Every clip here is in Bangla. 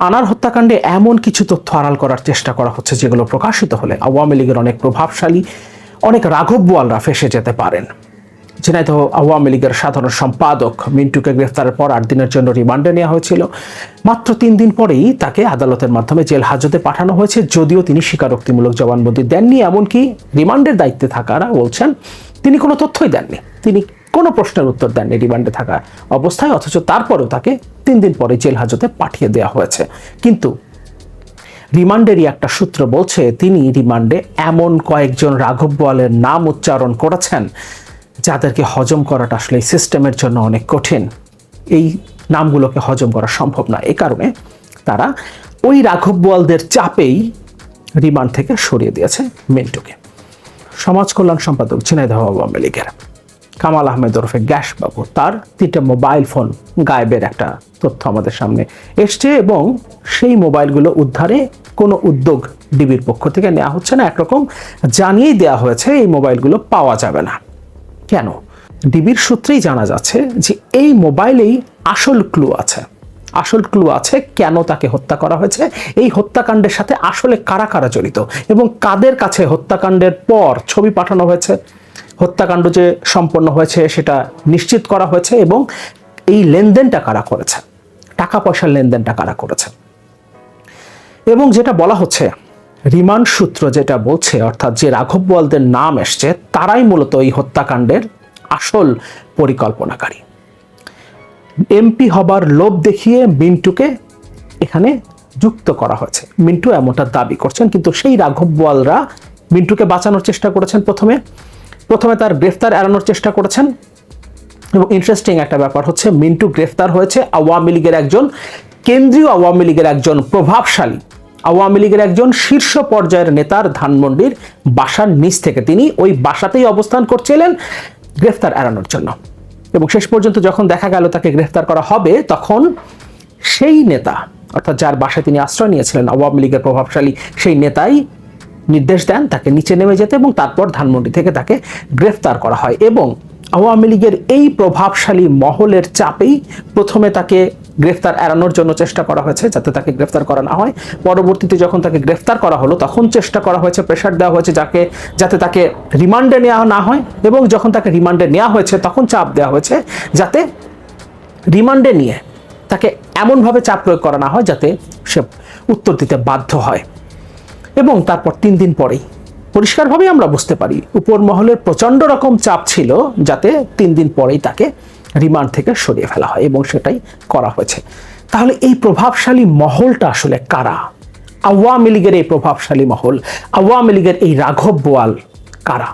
আনার হত্যাকাণ্ডে এমন কিছু তথ্য আড়াল করার চেষ্টা করা হচ্ছে যেগুলো প্রকাশিত হলে আওয়ামী লীগের অনেক প্রভাবশালী, অনেক রাঘব বোয়ালরা ফেসে যেতে পারেন। ঝিনাইদহ আওয়ামী লীগের সাধারণ সম্পাদক মিন্টুকে গ্রেফতারের পর আট দিনের জন্য রিমান্ডে নেওয়া হয়েছিল। মাত্র তিন দিন পরেই তাকে আদালতের মাধ্যমে জেল হাজতে পাঠানো হয়েছে, যদিও তিনি স্বীকারোক্তিমূলক জবানবন্দি দেননি, এমনকি রিমান্ডের দায়িত্বে থাকারা বলছেন তিনি কোনো তথ্যই দেননি। তিনি কোনো প্রশ্নের উত্তর দেননি রিমান্ডে থাকা অবস্থায়, অথচ তারপরেও তাকে তিন দিন পরে জেল হাজতে পাঠিয়ে দেওয়া হয়েছে। কিন্তু রিমান্ডেরই একটা সূত্র বলছে, তিনি রিমান্ডে এমন কয়েকজন রাঘব বোয়ালের নাম উচ্চারণ করেছেন, যাদেরকে হজম করাটা আসলে সিস্টেমের জন্য অনেক কঠিন। এই নামগুলোকে হজম করা সম্ভব না। এই কারণে তারা ওই রাঘব বোয়ালদের চাপেই রিমান্ড থেকে সরিয়ে দিয়েছে মিন্টুকে। সমাজ কল্যাণ সম্পাদক ঝিনাইদহ আওয়ামী লীগের। কামাল আহমেদ ওরফে গ্যাস বাবু তার তিনটা মোবাইল ফোন গায়েবের একটা তথ্য আমাদের সামনে এসছে এবং সেই মোবাইলগুলো উদ্ধারে কোনো উদ্যোগ ডিবির পক্ষ থেকে নেওয়া হচ্ছে না, একরকম জানিয়েই দেওয়া হয়েছে এই মোবাইলগুলো পাওয়া যাবে না। কেন? ডিবির সূত্রেই জানা যাচ্ছে যে এই মোবাইলেই আসল ক্লু আছে। আসল ক্লু আছে কেন তাকে হত্যা করা হয়েছে, এই হত্যাকাণ্ডের সাথে আসলে কারা কারা জড়িত এবং কাদের কাছে হত্যাকাণ্ডের পর ছবি পাঠানো হয়েছে? হত্যাকাণ্ড যে সম্পন্ন হয়েছে সেটা নিশ্চিত করা হয়েছে এবং এই লেনদেনটা কারা করেছে? টাকা পয়সার লেনদেনটা কারা করেছে? এবং যেটা বলা হচ্ছে, রিমান্ড সূত্র যেটা বলছে, অর্থাৎ যে রাঘব বোয়ালদের নাম এসছে, তারাই মূলত এই হত্যাকাণ্ডের আসল পরিকল্পনাকারী। এমপি হবার লোভ দেখিয়ে মিন্টুকে এখানে যুক্ত করা হয়েছে। মিন্টু এমনটা দাবি করছেন, কিন্তু সেই রাঘব বোয়ালরা মিন্টুকে বাঁচানোর চেষ্টা করেছেন প্রথমে। প্রথমে তার গ্রেফতার এড়ানোর চেষ্টা করেছেন এবং ইন্টারেস্টিং একটা ব্যাপার হচ্ছে, মিন্টু গ্রেফতার হয়েছে আওয়ামী লীগের একজন, কেন্দ্রীয় আওয়ামী লীগের একজন প্রভাবশালী। আওয়ামী লীগের একজন শীর্ষ পর্যায়ের নেতার ধানমন্ডির বাসার নিচ থেকে তিনি ওই বাসাতেই অবস্থান করছিলেন গ্রেফতার এড়ানোর জন্য। এবং শেষ পর্যন্ত যখন দেখা গেল তাকে গ্রেফতার করা হবে, তখন সেই নেতা, অর্থাৎ যার বাসায় তিনি আশ্রয় নিয়েছিলেন, আওয়ামী লীগের প্রভাবশালী, সেই নেতাই নির্দেশ দেন, তাকে নিচে নেমে যেতে এবং তারপর ধানমন্ডি থেকে তাকে গ্রেফতার করা হয় এবং আওয়ামী লীগের এই প্রভাবশালী মহলের চাপেই প্রথমে তাকে গ্রেফতার এড়ানোর জন্য চেষ্টা করা হয়েছে যাতে তাকে গ্রেফতার করা না হয়। পরবর্তীতে যখন তাকে গ্রেফতার করা হলো, তখন চেষ্টা করা হয়েছে প্রেশার দেওয়া হয়েছে যাকে, যাতে তাকে রিমান্ডে নেওয়া না হয় এবং যখন তাকে রিমান্ডে নেওয়া হয়েছে, তখন চাপ দেওয়া হয়েছে যাতে রিমান্ডে নিয়ে তাকে এমনভাবে চাপ প্রয়োগ করা না হয় যাতে সে উত্তর দিতে বাধ্য হয়। এবং তারপর তিন দিন পরেই। পরিষ্কারভাবেই আমরা বুঝতে পারি উপর মহলের প্রচণ্ড রকম চাপ ছিল যাতে তিন দিন পরেই তাকে রিমান্ড থেকে সরিয়ে ফেলা হয় এবং সেটাই করা হয়েছে। তাহলে এই প্রভাবশালী মহলটা আসলে কারা? আওয়ামী লীগের এই প্রভাবশালী মহল, আওয়ামী লীগের এই রাঘব বোয়াল কারা?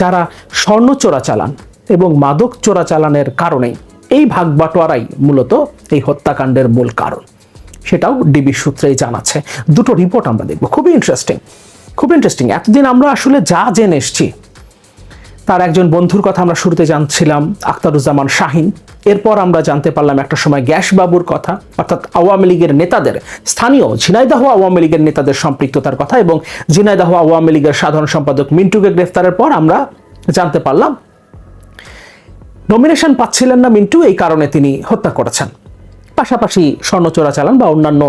যারা স্বর্ণ চোরাচালান এবং মাদক চোরাচালানের কারণে এই ভাগ বাটোয়ারাই মূলত এই হত্যাকাণ্ডের মূল কারণ। সেটাও ডিবি সূত্রেই জানাচ্ছে। দুটো রিপোর্ট আমরা দেখব। খুবই ইন্টারেস্টিং খুব ইন্টারেস্টিং এতদিন আমরা আসলে যা জেনে এসছি, তার একজন বন্ধুর কথা আমরা শুরুতে জানছিলাম, আখতারুজ্জামান শাহিন। এরপর আমরা জানতে পারলাম একটা সময় গ্যাস বাবুর কথা, অর্থাৎ আওয়ামী লীগের নেতাদের, স্থানীয় ঝিনাইদহ আওয়ামী লীগের নেতাদের সম্পৃক্ততার কথা এবং ঝিনাইদহ আওয়ামী লীগের সাধারণ সম্পাদক মিন্টুকে গ্রেফতারের পর আমরা জানতে পারলাম নমিনেশন পাচ্ছিলেন না মিন্টু, এই কারণে তিনি হত্যা করেছেন। পাশাপাশি স্বর্ণ চোরাচালান বা অন্যান্য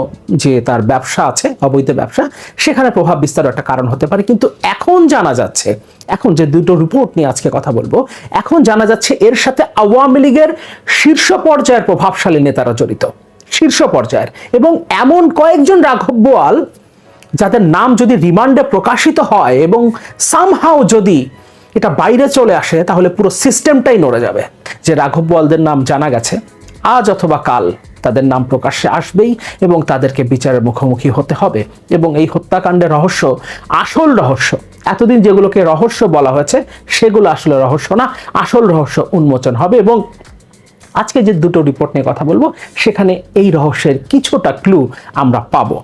যে তার ব্যবসা আছে, অবৈধ ব্যবসা, সেখানে প্রভাব বিস্তার একটা কারণ হতে পারে। কিন্তু এখন জানা যাচ্ছে, এখন যে দুটো রিপোর্ট নিয়ে আজকে কথা বলব, এখন জানা যাচ্ছে এর সাথে আওয়ামী লীগের শীর্ষ পর্যায়ের প্রভাবশালী নেতারা জড়িত। শীর্ষ পর্যায়ের। এবং এমন কয়েকজন রাঘব বোয়াল, যাদের নাম যদি রিমান্ডে প্রকাশিত হয় এবং সামহাও যদি এটা বাইরে চলে আসে, তাহলে পুরো সিস্টেমটাই নড়ে যাবে। যে রাঘব বোয়ালদের নাম জানা গেছে আজ অথবা কাল তাদের নাম প্রকাশ্যে আসবেই এবং তাদেরকে বিচারের মুখোমুখি হতে হবে এবং এই হত্যাকাণ্ডের রহস্য, আসল রহস্য, এতদিন যেগুলোকে রহস্য বলা হয়েছে সেগুলো আসলে রহস্য না, আসল রহস্য উন্মোচন হবে এবং আজকে যে দুটো রিপোর্ট নিয়ে কথা বলব, সেখানে এই রহস্যের কিছুটা ক্লু আমরা পাবো।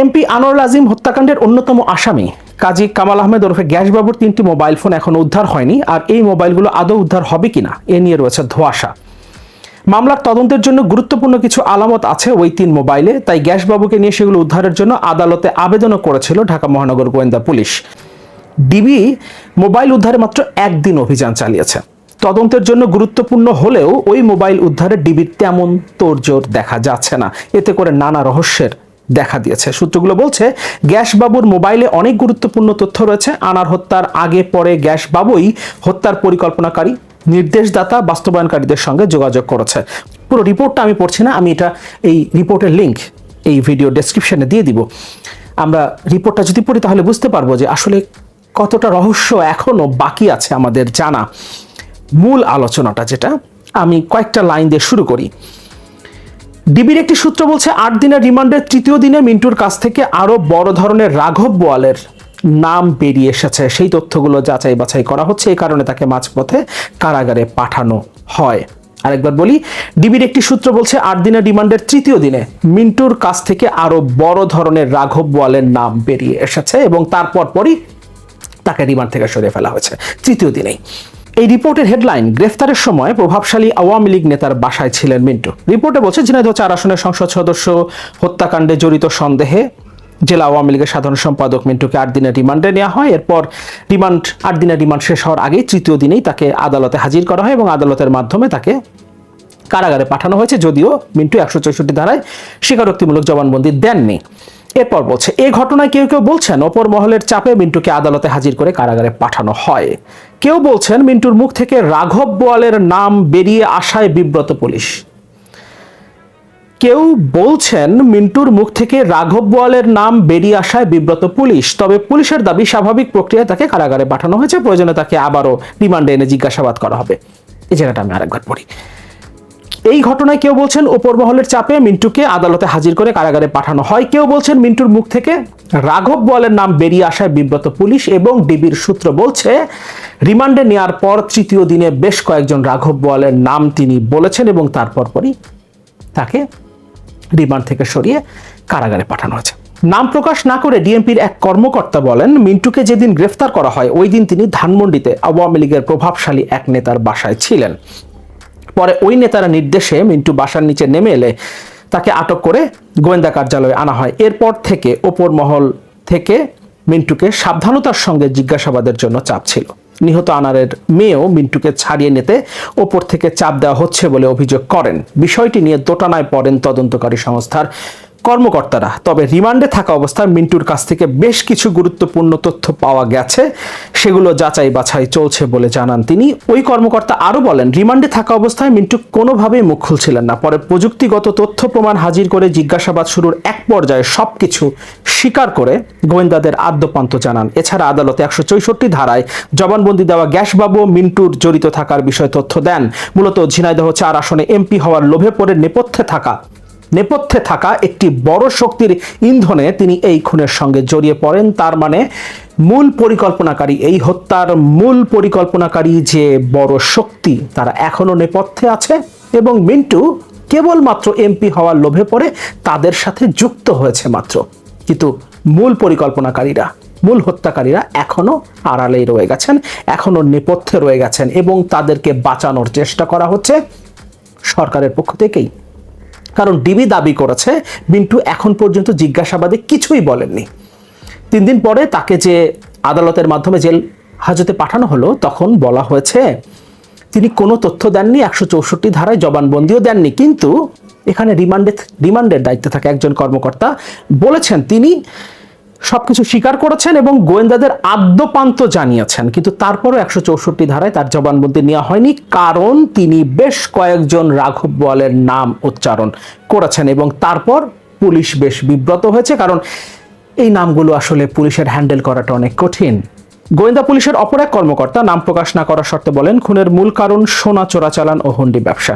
এমপি আনোয়ার আজিম হত্যাকাণ্ডের অন্যতম আসামি কাজী কামাল আহমেদ ওরফে গ্যাসবাবুর তিনটি মোবাইল ফোন এখনও উদ্ধার হয়নি, আর এই মোবাইলগুলো আদৌ উদ্ধার হবে কিনা, এ নিয়ে রয়েছে ধোয়াশা। মামলার তদন্তের জন্য গুরুত্বপূর্ণ কিছু আলামত আছে ওই তিন মোবাইলে, তাই গ্যাসবাবুকে নিয়ে সেগুলো উদ্ধারের জন্য আদালতে আবেদনও করেছিল ঢাকা মহানগর গোয়েন্দা পুলিশ। ডিবি মোবাইল উদ্ধারে মাত্র একদিন অভিযান চালিয়েছে। তদন্তের জন্য গুরুত্বপূর্ণ হলেও ওই মোবাইল উদ্ধারে ডিবির তেমন তোড়জোড় দেখা যাচ্ছে না। এতে করে নানা রহস্যের দেখা দিয়েছে। সূত্রগুলো বলছে, গ্যাসবাবুর মোবাইলে অনেক গুরুত্বপূর্ণ তথ্য রয়েছে। আনার হত্যার আগে পরে গ্যাসবাবুই হত্যার পরিকল্পনাকারী, নির্দেশদাতা, বাস্তবায়নকারীদের সঙ্গে যোগাযোগ করেছে। পুরো রিপোর্টটা আমি পড়ছি না, আমি এটা এই রিপোর্টের লিঙ্ক এই ভিডিও ডেসক্রিপশনে দিয়ে দিব। আমরা রিপোর্টটা যদি পড়ি তাহলে বুঝতে পারব যে আসলে কতটা রহস্য এখনও বাকি আছে আমাদের জানা। মূল আলোচনাটা যেটা, আমি কয়েকটা লাইন দিয়ে শুরু করি। ডিবির একটি সূত্র বলছে, আট দিনের রিমান্ডের তৃতীয় দিনে মিন্টুর কাছ থেকে আরও বড় ধরনের রাঘব বোয়ালের নাম বেরিয়ে এসেছে। সেই তথ্যগুলো যাচাই বাছাই করা হচ্ছে এই কারণে তাকে মাঝপথে কারাগারে পাঠানো হয়। আরেকবার বলি, ডিবির একটি সূত্র বলছে, আট দিনের রিমান্ডের তৃতীয় দিনে মিন্টুর কাছ থেকে আরও বড় ধরনের রাঘব বোয়ালের নাম বেরিয়ে এসেছে এবং তারপর পরই তাকে রিমান্ড থেকে সরিয়ে ফেলা হয়েছে, তৃতীয় দিনেই। এই রিপোর্টের হেডলাইন, গ্রেফতারের সময় প্রভাবশালী আওয়ামী লীগ নেতার বাসায় ছিলেন মিন্টু। রিপোর্টে বলছে, ঝিনাইদহ চার আসনের সংসদ সদস্য হত্যাকাণ্ডে জড়িত সন্দেহে জেলা আওয়ামী লীগের সাধারণ সম্পাদক মিন্টুকে আট দিনের রিমান্ডে নেওয়া হয়। এরপর রিমান্ড, আট দিনের রিমান্ড শেষ হওয়ার আগেই তৃতীয় দিনেই তাকে আদালতে হাজির করা হয় এবং আদালতের মাধ্যমে তাকে কারাগারে পাঠানো হয়েছে। যদিও মিন্টু একশো চৌষট্টি ধারায় স্বীকারোক্তিমূলক জবানবন্দি দেননি। এরপর বলছে, এ ঘটনায় কেউ কেউ বলছেন ওপর মহলের চাপে মিন্টুকে আদালতে হাজির করে কারাগারে পাঠানো হয়। কেউ বলছেন মিন্টুর মুখ থেকে রাঘব বোয়ালের নাম বেরিয়ে আসায় বিব্রত পুলিশ। কেউ বলছেন মিন্টুর মুখ থেকে রাঘব বোয়ালের নাম বেরিয়ে আসায় বিব্রত পুলিশ, তবে পুলিশের দাবি স্বাভাবিক প্রক্রিয়ায় তাকে কারাগারে পাঠানো হয়েছে, প্রয়োজনে তাকে আবারও রিমান্ডে এনে জিজ্ঞাসাবাদ করা হবে। এই জায়গাটা আমি আরেকবার পড়ি। এই ঘটনায় কেউ বলছেন ওপর মহলের চাপে মিন্টুকে আদালতে হাজির করে কারাগারে পাঠানো হয়। কেউ বলছেন মিন্টুর মুখ থেকে রাঘব বোয়ালের নাম বেরিয়ে আসায় বিব্রত পুলিশ এবং ডিবির সূত্র বলছে, রিমান্ডে নেওয়ার পর তৃতীয় দিনে বেশ কয়েকজন রাঘব বোয়ালের নাম তিনি বলেছেন এবং তারপর পরই তাকে রিমান্ড থেকে সরিয়ে কারাগারে পাঠানো হয়েছে। নাম প্রকাশ না করে ডিএমপির এক কর্মকর্তা বলেন, মিন্টুকে যেদিন গ্রেফতার করা হয়, ওই দিন তিনি ধানমন্ডিতে আওয়ামী লীগের প্রভাবশালী এক নেতার বাসায় ছিলেন। পরে ওই নেতারা নির্দেশে মিন্টু বাসার নিচে নেমে এলে তাকে আটক করে গোয়েন্দা কার্যালয়ে আনা হয়। এরপর থেকে ওপর মহল থেকে মিন্টুকে সাবধানতার সঙ্গে জিজ্ঞাসাবাদের জন্য চাপ ছিল। নিহত আনারের মেয়েও মিন্টুকে ছাড়িয়ে নিতে ওপর থেকে চাপ দেওয়া হচ্ছে বলে অভিযোগ করেন। বিষয়টি নিয়ে দোটানায় পড়েন তদন্তকারী সংস্থার কর্মকর্তারা। তবে রিমান্ডে থাকা অবস্থায় মিন্টুর কাছ থেকে বেশ কিছু গুরুত্বপূর্ণ তথ্য পাওয়া গেছে। সেগুলো যাচাই বাছাই চলছে বলে জানান তিনি। ওই কর্মকর্তা আরও বলেন, রিমান্ডে থাকা অবস্থায় মিন্টু কোনোভাবেই মুখ খুলছিলেন না। পরে প্রযুক্তিগত তথ্য প্রমাণ হাজির করে জিজ্ঞাসাবাদ শুরুর এক পর্যায়ে সবকিছু স্বীকার করে গোয়েন্দাদের আদ্যপান্ত জানান। এছাড়া আদালতে একশো চৌষট্টি ধারায় জবানবন্দি দেওয়া গ্যাসবাবু মিন্টুর জড়িত থাকার বিষয়ে তথ্য দেন। মূলত ঝিনাইদহ চার আসনে এমপি হওয়ার লোভে পড়ে নেপথ্যে থাকা নেপথ্যে থাকা একটি বড় শক্তির ইন্ধনে তিনি এই খুনের সঙ্গে জড়িয়ে পড়েন। তার মানে মূল পরিকল্পনাকারী, এই হত্যার মূল পরিকল্পনাকারী যে বড় শক্তি, তারা এখনও নেপথ্যে আছে এবং মিন্টু কেবলমাত্র এমপি হওয়ার লোভে পড়ে তাদের সাথে যুক্ত হয়েছে মাত্র। কিন্তু মূল পরিকল্পনাকারীরা, মূল হত্যাকারীরা এখনও আড়ালেই রয়ে গেছেন এখনও নেপথ্যে রয়ে গেছেন এবং তাদেরকে বাঁচানোর চেষ্টা করা হচ্ছে। সরকারের পক্ষ থেকেই কারণ ডিবি দাবি করেছে, মিন্টু এখন পর্যন্ত জিজ্ঞাসাবাদে কিছুই বলেননি। তিন দিন পরে তাকে যে আদালতের মাধ্যমে জেল হাজতে পাঠানো হলো, তখন বলা হয়েছে, তিনি কোনো তথ্য দেননি, একশো চৌষট্টি ধারায় জবানবন্দিও দেননি, কিন্তু এখানে রিমান্ডে, রিমান্ডের দায়িত্বে থাকা একজন কর্মকর্তা। বলেছেন তিনি সবকিছু স্বীকার করেছেন এবং গোয়েন্দাদের আদ্যপান্ত জানিয়েছেন। কিন্তু তারপরও একশো চৌষট্টি ধারায় তার জবানবন্দি নেওয়া হয়নি, কারণ তিনি বেশ কয়েকজন রাঘব বোয়ালের নাম উচ্চারণ করেছেন এবং তারপর পুলিশ বেশ বিব্রত হয়েছে, কারণ এই নামগুলো আসলে পুলিশের হ্যান্ডেল করাটা অনেক কঠিন। গোয়েন্দা পুলিশের অপর এক কর্মকর্তা নাম প্রকাশ না করার শর্তে বলেন, খুনের মূল কারণ সোনা চোরাচালান ও হুন্ডি ব্যবসা।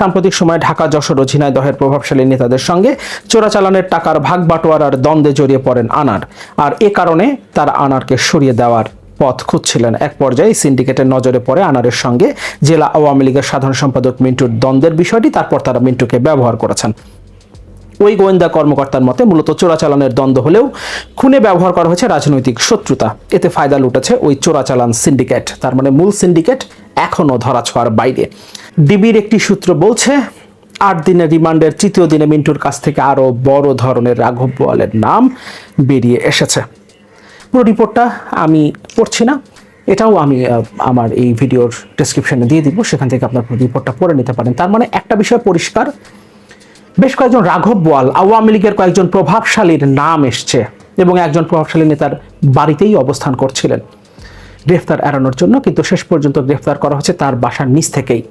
সাম্প্রতিক সময়ে ঢাকা, যশোর ও ঝিনাইদহের প্রভাবশালী নেতাদের সঙ্গে চোরাচালানের টাকার ভাগ বাটোয়ারার দ্বন্দ্বে জড়িয়ে পড়েন আনার। আর এ কারণে তারা আনারকে সরিয়ে দেওয়ার পথ খুঁজছিলেন। এক পর্যায়ে সিন্ডিকেটের নজরে পড়ে আনারের সঙ্গে জেলা আওয়ামী লীগের সাধারণ সম্পাদক মিন্টুর দ্বন্দ্বের বিষয়টি, তারপর তারা মিন্টুকে ব্যবহার করেছেন। ওই গোয়েন্দা কর্মকর্তার মতে, মূলত চোরাচালানের দ্বন্দ্ব হলেও খুনে ব্যবহার করা হয়েছে রাজনৈতিক শত্রুতা। এতে ফায়দা লুটেছে ওই চোরাচালান সিন্ডিকেট। তার মানে মূল সিন্ডিকেট এখনও ধরাছোঁয়ার বাইরে। ডিবির একটি সূত্র বলছে, আট দিনের রিমান্ডের তৃতীয় দিনে মিন্টুর কাছ থেকে আরও বড় ধরনের রাঘব বোয়ালের নাম বেরিয়ে এসেছে। পুরো রিপোর্টটা আমি পড়ছি না, এটাও আমি আমার এই ভিডিওর ডেসক্রিপশনে দিয়ে দিব, সেখান থেকে আপনার রিপোর্টটা পড়ে নিতে পারেন। তার মানে একটা বিষয় পরিষ্কার, বেশ কয়েকজন রাঘব বোয়াল আওয়ামী লীগের কয়েকজন প্রভাবশালীর নাম এসছে এবং একজন প্রভাবশালী নেতার বাড়িতেই অবস্থান করছিলেন। গ্রেফতার এড়ানোর জন্য, কিন্তু শেষ পর্যন্ত গ্রেফতার করা হচ্ছে তার বাসার নিচ থেকেই।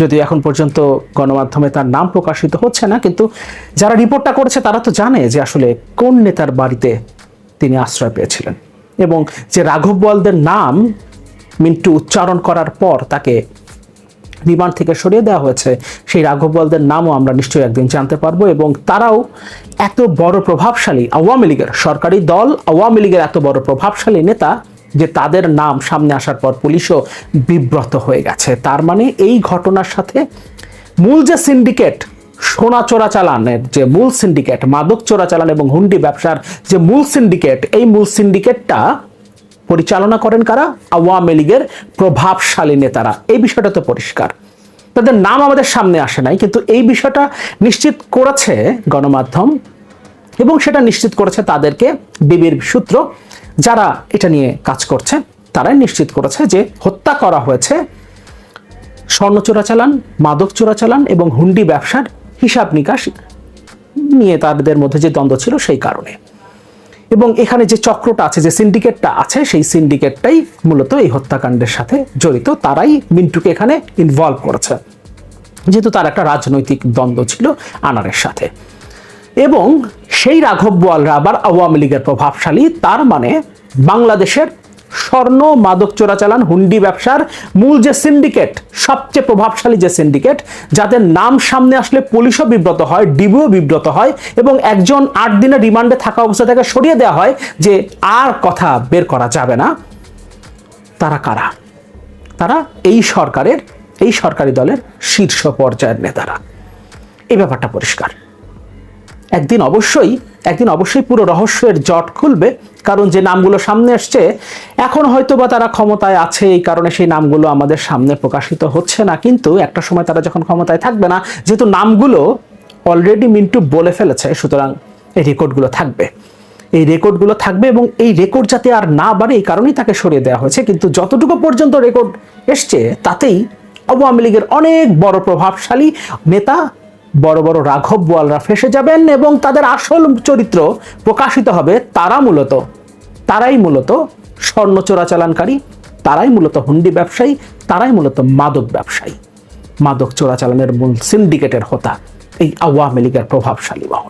যদিও এখন পর্যন্ত গণমাধ্যমে তার নাম প্রকাশিত হচ্ছে না, কিন্তু যারা রিপোর্টটা করেছে তারা তো জানে যে আসলে কোন নেতার বাড়িতে তিনি আশ্রয় পেয়েছিলেন। এবং যে রাঘব বলদের নাম মিন্টু উচ্চারণ করার পর তাকে রিমান্ড থেকে সরিয়ে দেওয়া হয়েছে, সেই রাঘব বলদের নামও আমরা নিশ্চয়ই একদিন জানতে পারব। এবং তারাও এত বড় প্রভাবশালী আওয়ামী লীগের সরকারি দল, আওয়ামী লীগের এত বড় প্রভাবশালী নেতা যে তাদের নাম সামনে আসার পর পুলিশও বিব্রত হয়ে গেছে। তার মানে এই ঘটনার সাথে মূল যে সিন্ডিকেট, সোনা চোরাচালানের যে মূল সিন্ডিকেট, মাদক চোরাচালান এবং হুন্ডি ব্যবসার যে মূল সিন্ডিকেট, এই মূল সিন্ডিকেটটা পরিচালনা করেন কারা? আওয়ামী লীগের প্রভাবশালী নেতারা। এই বিষয়টা তো পরিষ্কার। তাদের নাম আমাদের সামনে আসে নাই, কিন্তু এই বিষয়টা নিশ্চিত করেছে গণমাধ্যম এবং সেটা নিশ্চিত করেছে তাদেরকে বিবির সূত্র। যারা এটা নিয়ে কাজ করছে, তারাই নিশ্চিত করেছে যে হত্যা করা হয়েছে স্বর্ণ চোরাচালান, মাদক চোরাচালান এবং হুন্ডি ব্যবসার হিসাব নিকাশ নিয়ে তাদের মধ্যে যে দ্বন্দ্ব ছিল সেই কারণে। এবং এখানে যে চক্রটা আছে, যে সিন্ডিকেটটা আছে, সেই সিন্ডিকেটটাই মূলত এই হত্যাকাণ্ডের সাথে জড়িত। তারাই মিন্টুকে এখানে ইনভলভ করেছে। যেহেতু তার একটা রাজনৈতিক দ্বন্দ্ব ছিল আনারের সাথে। এবং সেই রাঘব বোয়ালরা আবার আওয়ামী লীগের প্রভাবশালী, তার মানে বাংলাদেশের স্বর্ণ মাদক চোরাচালান, হুন্ডি ব্যবসার মূল যে সিন্ডিকেট সবচেয়ে প্রভাবশালী যে সিন্ডিকেট যাদের নাম সামনে আসলে পুলিশও বিব্রত হয়, ডিবিও বিব্রত হয় এবং একজন আট দিনের রিমান্ডে থাকা অবস্থা থেকে সরিয়ে দেওয়া হয় যে আর কথা বের করা যাবে না। তারা কারা? তারা এই সরকারের, এই সরকারি দলের শীর্ষ পর্যায়ের নেতারা। এই ব্যাপারটা পরিষ্কার। একদিন অবশ্যই একদিন অবশ্যই পুরো রহস্যের জট খুলবে, কারণ যে নামগুলো সামনে আসছে, এখন হয়তো বা তারা ক্ষমতায় আছে, এই কারণে সেই নামগুলো আমাদের সামনে প্রকাশিত হচ্ছে না। কিন্তু একটা সময় তারা যখন ক্ষমতায় থাকবে না, যেহেতু নামগুলো অলরেডি মিন্টু বলে ফেলেছে, সুতরাং এই রেকর্ডগুলো থাকবে। এই রেকর্ডগুলো থাকবে এবং এই রেকর্ড যাতে আর না বাড়ে, এই কারণেই তাকে সরিয়ে দেওয়া হয়েছে। কিন্তু যতটুকু পর্যন্ত রেকর্ড এসছে, তাতেই আওয়ামী লীগের অনেক বড় প্রভাবশালী নেতা বড় বড় রাঘব বোয়ালরা ফেসে যাবেন এবং তাদের আসল চরিত্র প্রকাশিত হবে তারা মূলত, তারাই মূলত স্বর্ণ চোরাচালানকারী তারাই মূলত হুন্ডি ব্যবসায়ী, তারাই মূলত মাদক ব্যবসায়ী। মাদক চোরাচালানের মূল সিন্ডিকেটের হোতা এই আওয়ামী লীগের প্রভাবশালী বাহন